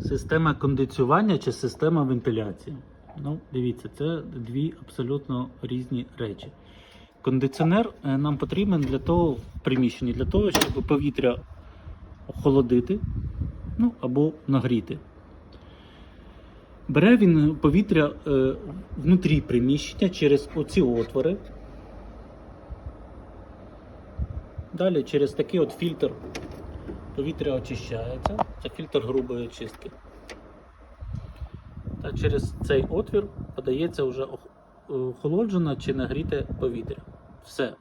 Система кондиціювання чи система вентиляції. Ну, дивіться, це дві абсолютно різні речі. Кондиціонер е, нам потрібен для того в приміщенні, для того, щоб повітря охолодити ну, або нагріти. Бере він повітря е, внутрі приміщення через оці отвори. Далі через такий от фільтр повітря очищається. Це фільтр грубої очистки. Та через цей отвір подається вже ох- охолоджене чи нагріте повітря. Все.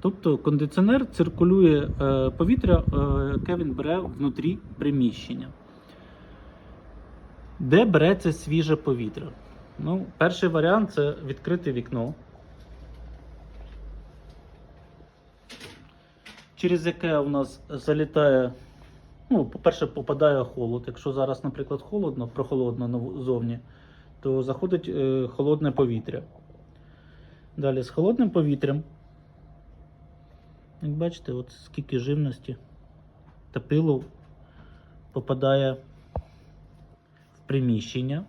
Тобто кондиціонер циркулює е, повітря, е, яке він бере внутрі приміщення. Де береться свіже повітря? Ну, перший варіант це відкрити вікно. через яке у нас залітає, ну, по-перше, попадає холод. Якщо зараз, наприклад, холодно, прохолодно назовні, то заходить е, холодне повітря. Далі з холодним повітрям, як бачите, от скільки живності та пилу попадає в приміщення.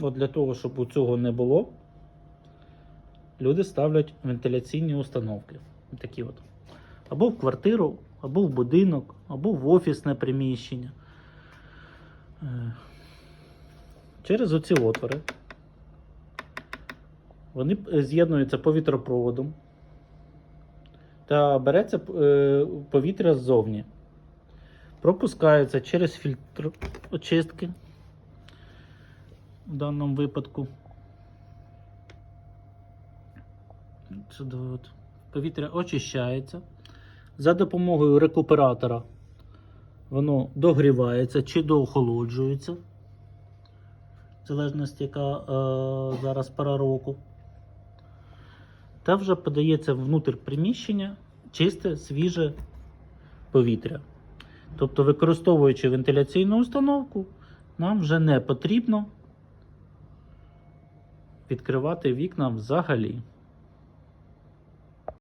От для того, щоб у цього не було, люди ставлять вентиляційні установки. Такі от. Або в квартиру, або в будинок, або в офісне приміщення. Е, Через оці отвори. Вони е, з'єднуються повітропроводом та береться е, повітря ззовні. Пропускається через фільтр очистки в даному випадку. Сюди от. Повітря очищається. За допомогою рекуператора воно догрівається чи доохолоджується. В залежності, яка е, зараз пора року. Та вже подається внутрь приміщення чисте, свіже повітря. Тобто, використовуючи вентиляційну установку, нам вже не потрібно відкривати вікна взагалі.